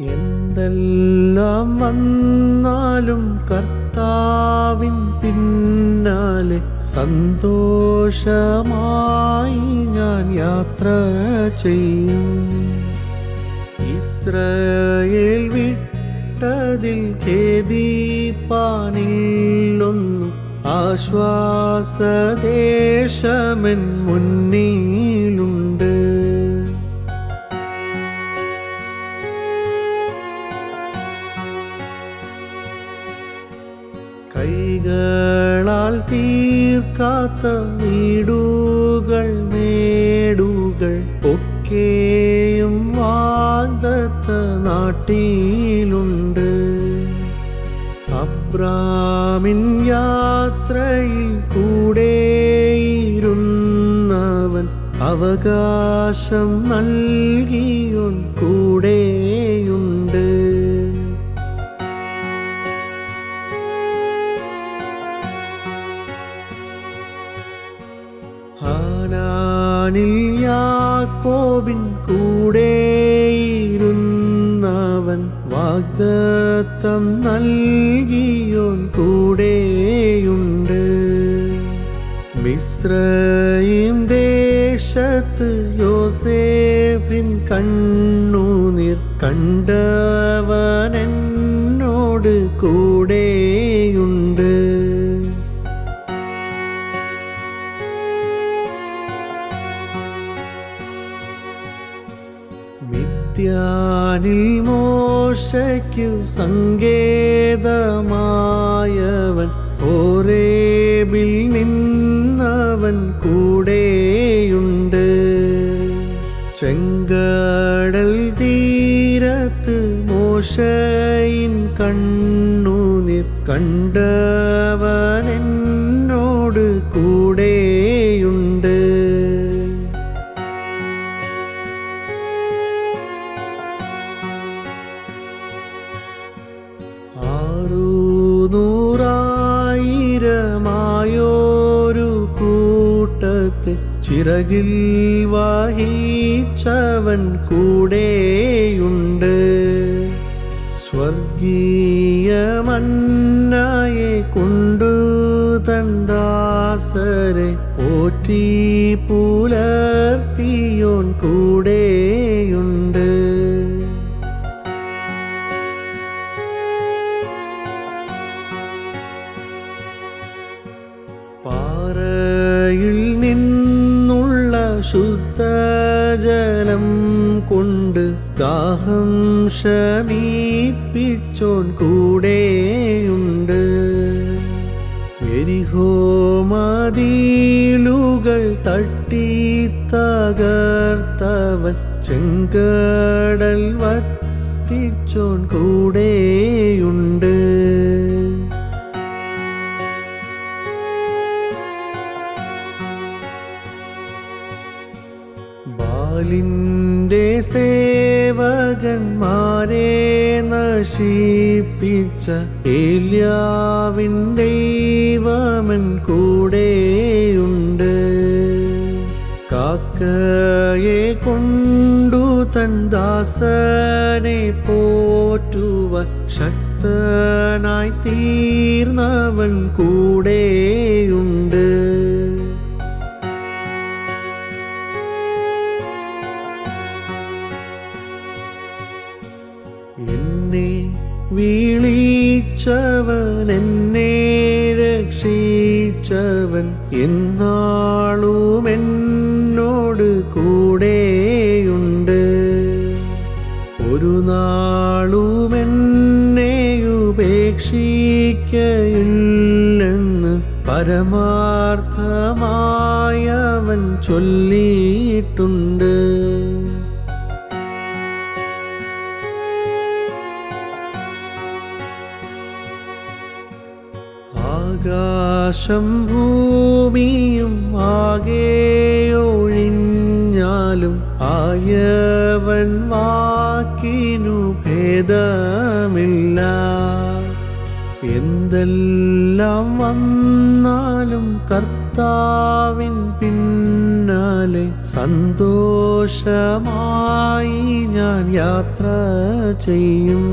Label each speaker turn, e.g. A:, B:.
A: എന്തെല്ലാം വന്നാലും കർത്താവിൻ പിന്നാലെ സന്തോഷമായി ഞാൻ യാത്ര ചെയ്യും. ഇസ്രയേൽ വിട്ടതിൽ ഖേദീപ്പാനില്ലൊന്നും ആശ്വാസദേശമെൻ മുന്നിലുണ്ട് തീർക്കാത്ത വീടുകൾ മേടുകൾ ഒക്കെയും വാഗ്ദത്ത നാട്ടിലുണ്ട്. അബ്രാമിൻ യാത്രയിൽ കൂടെയിരുന്നവൻ അവകാശം നൽകിയൊൻ കൂടെയുണ്ട് ഹാനാനിൽ യാക്കോബിൻ കൂടെയിരുന്നവൻ വാഗ്ദത്തം നൽകിയോൻ കൂടെയുണ്ട്. മിശ്രയും ദേശത്ത് യോസേഫിൻ കണ്ണുനീർ കണ്ടവനോട് എന്നോട് മിഥ്യാനിൽ മോശയ്ക്കു സങ്കേതമായവൻ ഓരേബിൽ നിന്നവൻ കൂടെയുണ്ട്. ചെങ്കടൽ തീരത്ത് മോശയിൻ കണ്ണുനീർ കണ്ടവൻ ആറുനൂറായിരമായോരു കൂട്ടത്തെ ചിറകിൽ വഹിച്ചവൻ കൂടെയുണ്ട്. സ്വർഗീയ മന്നായെ കൊണ്ടു തന്താസരെ പോറ്റി പുലർത്തിയോൻ കൂടെയുണ്ട് പാറയിൽ നിന്നുള്ള ശുദ്ധജലം കൊണ്ട് ദാഹം ശമീപ്പിച്ചോൻ കൂടെയുണ്ട്. എരിഹോ മതിലുകൾ തട്ടി തകർത്തവൻ ചെങ്കടൽ വറ്റിച്ചോൻ കൂടെയുണ്ട്. ബാലിന്റെ സേവകന്മാരെ നശിപ്പിച്ച ഏല്യാവിൻ ദൈവമൻ കൂടെയുണ്ട്. കാക്കയെ കൊണ്ടു തൻ ദാസനെ പോറ്റുവ ശക്തനായി തീർന്നവൻ കൂടെയുണ്ട് എന്നെ വീളിച്ചവൻ എന്നെ രക്ഷിച്ചവൻ എന്നാളും എന്നോട് കൂടെയുണ്ട്. ഒരു നാളും എന്നെ ഉപേക്ഷിക്കയില്ലെന്ന് പരമാർത്ഥമായവൻ ചൊല്ലിയിട്ടുണ്ട്. ആകാശം ഭൂമിയും ആകെയൊഴിഞ്ഞാലും ആയവൻ വാക്കിനു ഭേദമില്ല. എന്തെല്ലാം വന്നാലും കർത്താവിൻ പിന്നാലെ സന്തോഷമായി ഞാൻ യാത്ര ചെയ്യും.